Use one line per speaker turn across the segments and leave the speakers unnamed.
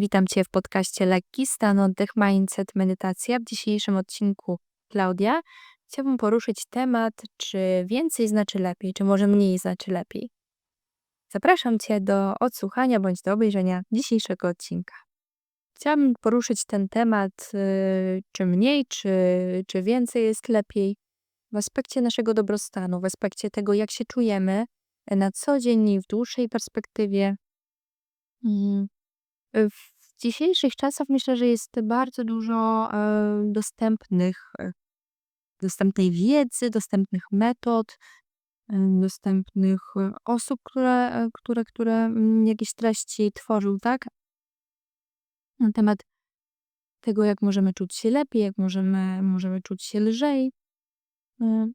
Witam Cię w podcaście Lekki Stan Oddech Mindset Medytacja. W dzisiejszym odcinku Klaudia chciałabym poruszyć temat, czy więcej znaczy lepiej, czy może mniej znaczy lepiej. Zapraszam Cię do odsłuchania bądź do obejrzenia dzisiejszego odcinka. Chciałabym poruszyć ten temat, yy, czy mniej, czy, czy więcej jest lepiej, w aspekcie naszego dobrostanu, w aspekcie tego, jak się czujemy na co dzień i w dłuższej perspektywie. W dzisiejszych czasach myślę, że jest bardzo dużo e, dostępnych, e, dostępnej wiedzy, dostępnych metod, e, dostępnych osób, które, które, które mm, jakieś treści tworzył, tak? Na temat tego, jak możemy czuć się lepiej, jak możemy, możemy czuć się lżej.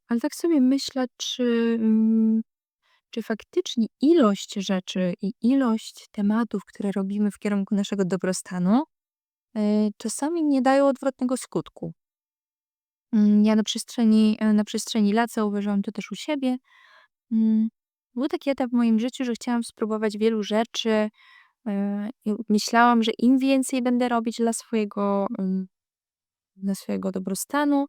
Ale tak sobie myślę, czy, mm, czy faktycznie ilość rzeczy i ilość tematów, które robimy w kierunku naszego dobrostanu, e, czasami nie dają odwrotnego skutku. Mm, Ja na przestrzeni, e, na przestrzeni lat zauważyłam to też u siebie. Mm, Był taki etap w moim życiu, że chciałam spróbować wielu rzeczy. e, i Myślałam, że im więcej będę robić dla swojego, mm, dla swojego dobrostanu,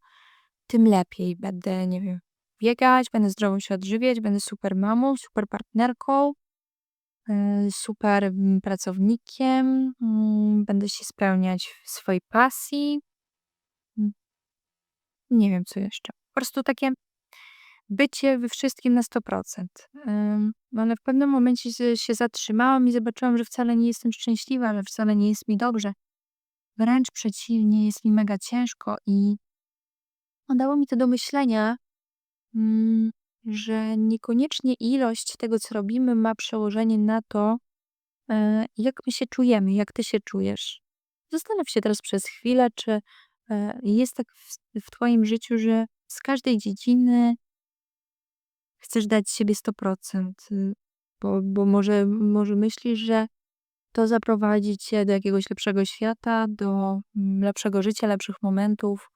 tym lepiej. Będę, nie wiem, biegać, będę zdrowo się odżywiać, będę super mamą, super partnerką, e, super mm, pracownikiem, mm, będę się spełniać w swojej pasji. Mm, Nie wiem, co jeszcze. Po prostu takie bycie we wszystkim na 100%. Ym, Ale w pewnym momencie się, zatrzymałam i zobaczyłam, że wcale nie jestem szczęśliwa, że wcale nie jest mi dobrze. Wręcz przeciwnie, jest mi mega ciężko i dało mi to do myślenia, Mm, że niekoniecznie ilość tego, co robimy, ma przełożenie na to, e, jak my się czujemy, jak ty się czujesz. Zastanów się teraz przez chwilę, czy e, jest tak w, w twoim życiu, że z każdej dziedziny chcesz dać siebie 100%, y, bo, bo może, może myślisz, że to zaprowadzi cię do jakiegoś lepszego świata, do mm, lepszego życia, lepszych momentów.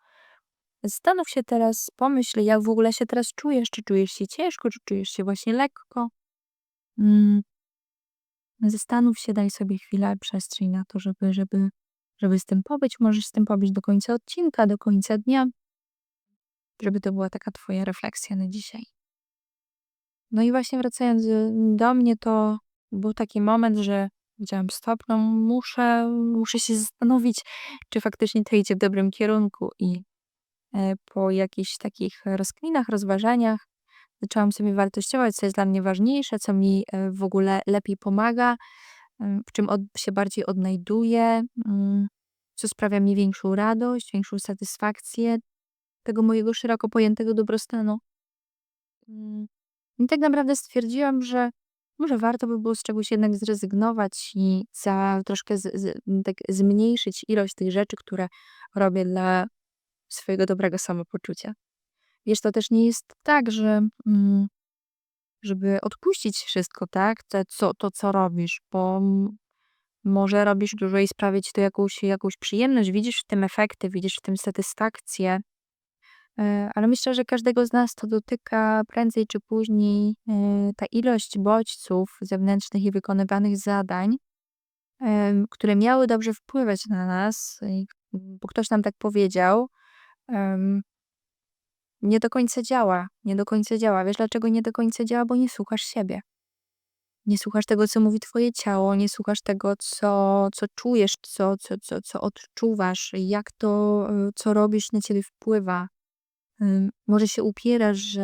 Zastanów się teraz, pomyśl, jak w ogóle się teraz czujesz. Czy czujesz się ciężko, czy czujesz się właśnie lekko? Mm, zastanów się, daj sobie chwilę, przestrzeń na to, żeby, żeby, żeby z tym pobyć. Możesz z tym pobyć do końca odcinka, do końca dnia, żeby to była taka twoja refleksja na dzisiaj. No i właśnie wracając do, do mnie, to był taki moment, że powiedziałam stop, no muszę, muszę się zastanowić, czy faktycznie to idzie w dobrym kierunku i po jakichś takich rozkminach, rozważaniach zaczęłam sobie wartościować, co jest dla mnie ważniejsze, co mi e, w ogóle lepiej pomaga, w czym od, się bardziej odnajduję, mm, co sprawia mi większą radość, większą satysfakcję tego mojego szeroko pojętego dobrostanu. Mm, I tak naprawdę stwierdziłam, że może warto by było z czegoś jednak zrezygnować i za troszkę z, z, tak zmniejszyć ilość tych rzeczy, które robię dla swojego dobrego samopoczucia. Wiesz, to też nie jest tak, że mm, żeby odpuścić wszystko, tak? To, co, to, co robisz, bo m- może robisz dużo i sprawia ci to jakąś, jakąś przyjemność, widzisz w tym efekty, widzisz w tym satysfakcję, e, ale myślę, że każdego z nas to dotyka prędzej czy później e, ta ilość bodźców zewnętrznych i wykonywanych zadań, które miały dobrze wpływać na nas, bo ktoś nam tak powiedział, nie do końca działa. Nie do końca działa. Wiesz dlaczego nie do końca działa? Bo nie słuchasz siebie. Nie słuchasz tego, co mówi twoje ciało, nie słuchasz tego, co, co czujesz, co, co, co, co odczuwasz, jak to, y, co robisz, na ciebie wpływa. Może się upierasz, że,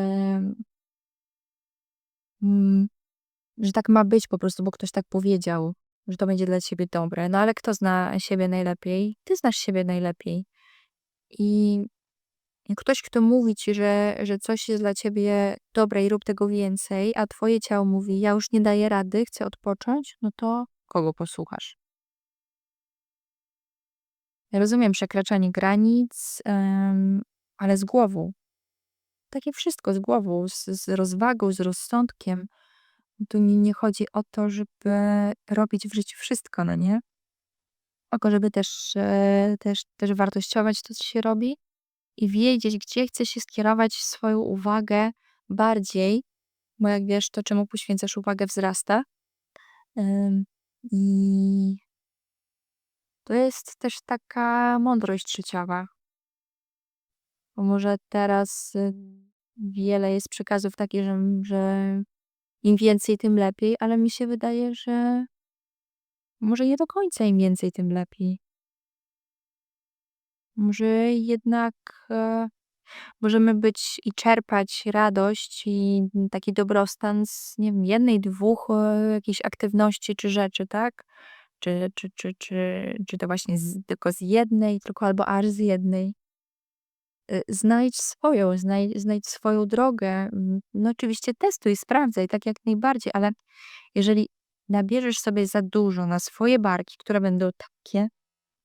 mm, że tak ma być po prostu, bo ktoś tak powiedział, że to będzie dla ciebie dobre. No ale kto zna siebie najlepiej? Ty znasz siebie najlepiej. I Ktoś, kto mówi ci, że, że coś jest dla ciebie dobre i rób tego więcej, a twoje ciało mówi, ja już nie daję rady, chcę odpocząć, no to kogo posłuchasz? Rozumiem przekraczanie granic, ale z głową. Takie wszystko z głową, z, z rozwagą, z rozsądkiem. Tu nie, nie chodzi o to, żeby robić w życiu wszystko, no nie? Tylko żeby też, e, też, też wartościować to, co się robi i wiedzieć, gdzie chce się skierować swoją uwagę bardziej, bo jak wiesz, to czemu poświęcasz uwagę wzrasta. I To jest też taka mądrość życiowa. Bo może teraz, y, wiele jest przekazów takich, że że im więcej, tym lepiej, ale mi się wydaje, że może nie do końca im więcej, tym lepiej. Może jednak, e, możemy być i czerpać radość i taki dobrostan z, nie wiem, jednej, dwóch, e, aktywności czy rzeczy, tak? Czy czy czy czy czy to właśnie z tylko z jednej, tylko albo aż z jednej. Y, znajdź swoją, znaj znajdź swoją drogę. Mm, no oczywiście testuj, sprawdzaj, tak jak najbardziej, ale jeżeli nabierzesz sobie za dużo na swoje barki, które będą takie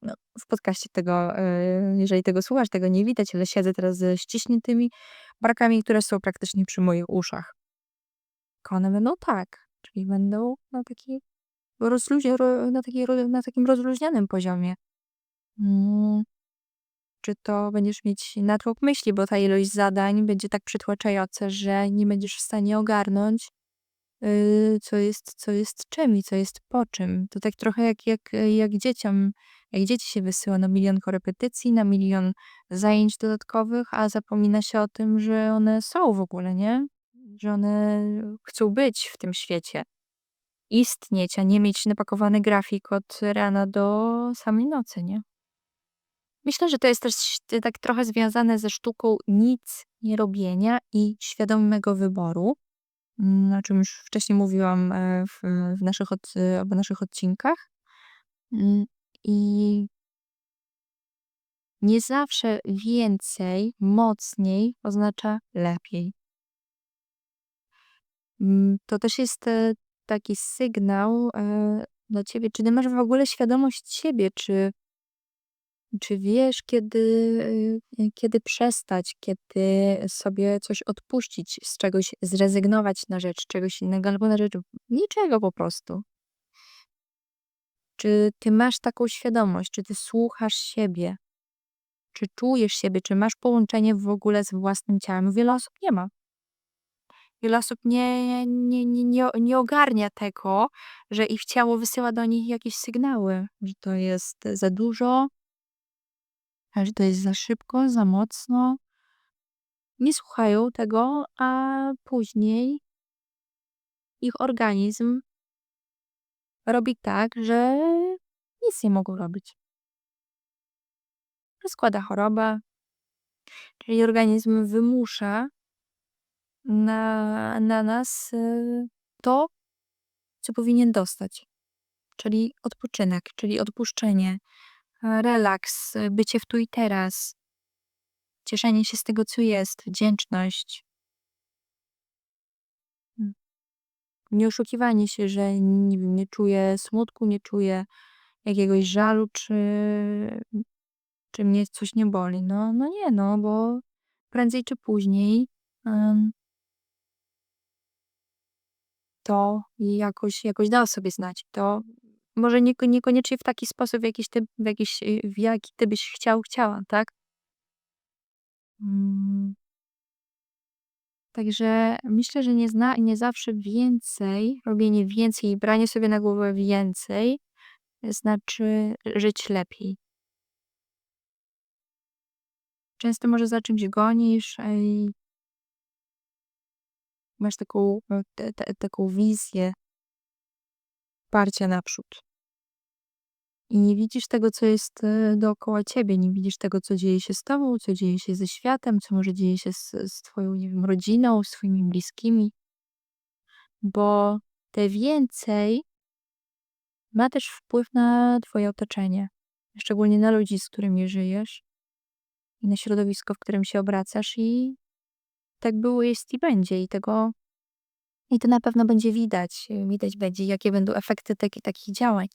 no, w podcaście tego, y, jeżeli tego słuchasz, tego nie widać, ale siedzę teraz ze ściśniętymi barkami, które są praktycznie przy moich uszach. One będą tak, czyli będą na taki rozluźnia ro na taki na takim rozluźnionym poziomie. Mm. Czy to będziesz mieć natłok myśli, bo ta ilość zadań będzie tak przytłaczająca, że nie będziesz w stanie ogarnąć, yy, co jest co jest czym i co jest po czym. To tak trochę jak jak jak dzieciom jak dzieci się wysyła na milion korepetycji, na milion zajęć dodatkowych, a zapomina się o tym, że one są w ogóle, nie? Że one chcą być w tym świecie. Istnieć, a nie mieć napakowany grafik od rana do samej nocy, nie? Myślę, że to jest też tak trochę związane ze sztuką nic nie robienia i świadomego wyboru, o czym już wcześniej mówiłam, e, w w naszych od w naszych odcinkach. Mm, i nie zawsze więcej, mocniej oznacza lepiej. Mm, to też jest, e, taki sygnał, e, dla ciebie, czy ty masz w ogóle świadomość siebie, czy czy wiesz, kiedy, y, kiedy przestać, kiedy sobie coś odpuścić, z czegoś zrezygnować na rzecz czegoś innego albo na rzecz niczego po prostu? Czy ty masz taką świadomość? Czy ty słuchasz siebie? Czy czujesz siebie? Czy masz połączenie w ogóle z własnym ciałem? Wiele osób nie ma. Wiele osób nie, nie, nie, nie, nie ogarnia tego, że ich ciało wysyła do nich jakieś sygnały, że to jest za dużo, że to jest za szybko, za mocno. Nie słuchają tego, a później ich organizm robi tak, że nic nie mogą robić. Rozkłada choroba, czyli organizm wymusza na, na nas y, to, co powinien dostać. Czyli odpoczynek, czyli odpuszczenie, relaks, bycie w tu i teraz, cieszenie się z tego, co jest, wdzięczność. Mm. Nie oszukiwanie się, że nie wiem, nie czuję smutku, nie czuję jakiegoś żalu, czy, czy mnie coś nie boli. No, no nie, no, bo prędzej czy później um, to jakoś, jakoś da sobie znać. To może nieko niekoniecznie w taki sposób, w jakiś ty w jakiś y, w jaki ty byś chciał, chciała, tak? Mm. Także myślę, że nie zna nie zawsze więcej, robienie więcej i branie sobie na głowę więcej, znaczy żyć lepiej. Często może za czymś gonisz, i masz taką, e, te te taką wizję parcia naprzód. I nie widzisz tego, co jest e, dookoła ciebie, nie widzisz tego, co dzieje się z tobą, co dzieje się ze światem, co może dzieje się z, z twoją, nie wiem, rodziną, z twoimi bliskimi. Bo te więcej ma też wpływ na twoje otoczenie, szczególnie na ludzi, z którymi żyjesz i na środowisko, w którym się obracasz i tak było, jest i będzie i tego i to na pewno będzie widać, widać będzie, jakie będą efekty taki, takich działań.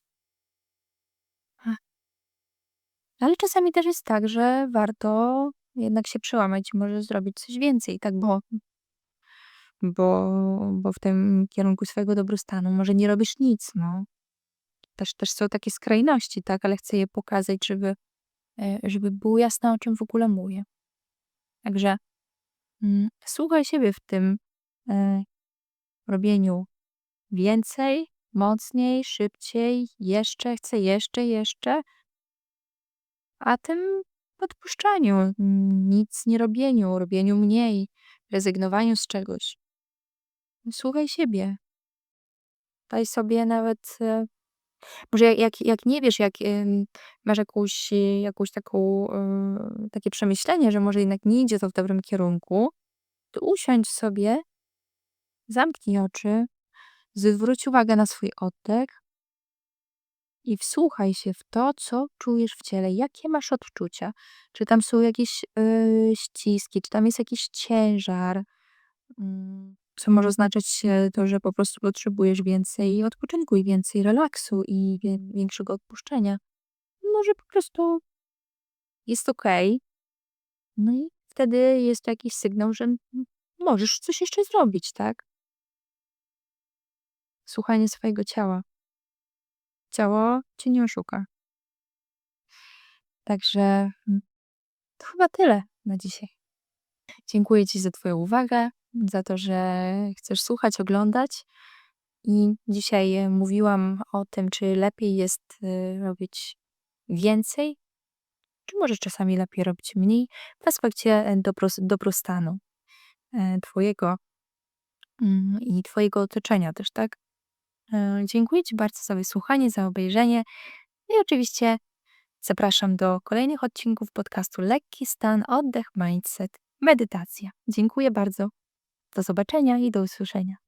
Ale czasami też jest tak, że warto jednak się przełamać i może zrobić coś więcej, tak, bo, bo, bo w tym kierunku swojego dobrostanu może nie robisz nic, no. Też, też są takie skrajności, tak, ale chcę je pokazać, żeby, e, żeby było jasne, o czym w ogóle mówię. Także mm, słuchaj siebie w tym e, robieniu więcej, mocniej, szybciej, jeszcze, chcę jeszcze, jeszcze, a tym odpuszczaniu, nic nie robieniu, robieniu mniej, rezygnowaniu z czegoś. Słuchaj siebie. Daj sobie nawet, e, może jak, jak, jak nie wiesz, jak masz jakąś, jakąś taką, e, takie przemyślenie, że może jednak nie idzie to w dobrym kierunku, to usiądź sobie, zamknij oczy, zwróć uwagę na swój oddech i wsłuchaj się w to, co czujesz w ciele, jakie masz odczucia. Czy tam są jakieś y, ściski, czy tam jest jakiś ciężar, mm, co może oznaczać e, to, że po prostu potrzebujesz więcej odpoczynku i więcej relaksu i większego odpuszczenia. Może po prostu jest okej. No i wtedy jest to jakiś sygnał, że mm, możesz coś jeszcze zrobić, tak? Słuchanie swojego ciała. Ciało cię nie oszuka. Także mm, to chyba tyle na dzisiaj. Dziękuję Ci za Twoją uwagę, za to, że chcesz słuchać, oglądać. I dzisiaj e, mówiłam o tym, czy lepiej jest e, robić więcej, czy może czasami lepiej robić mniej w aspekcie e, dobros- dobrostanu Twojego mm, i Twojego otoczenia też, tak? E, Dziękuję Ci bardzo za wysłuchanie, za obejrzenie. No I oczywiście zapraszam do kolejnych odcinków podcastu Lekki Stan, Oddech, Mindset, Medytacja. Dziękuję bardzo. Do zobaczenia i do usłyszenia.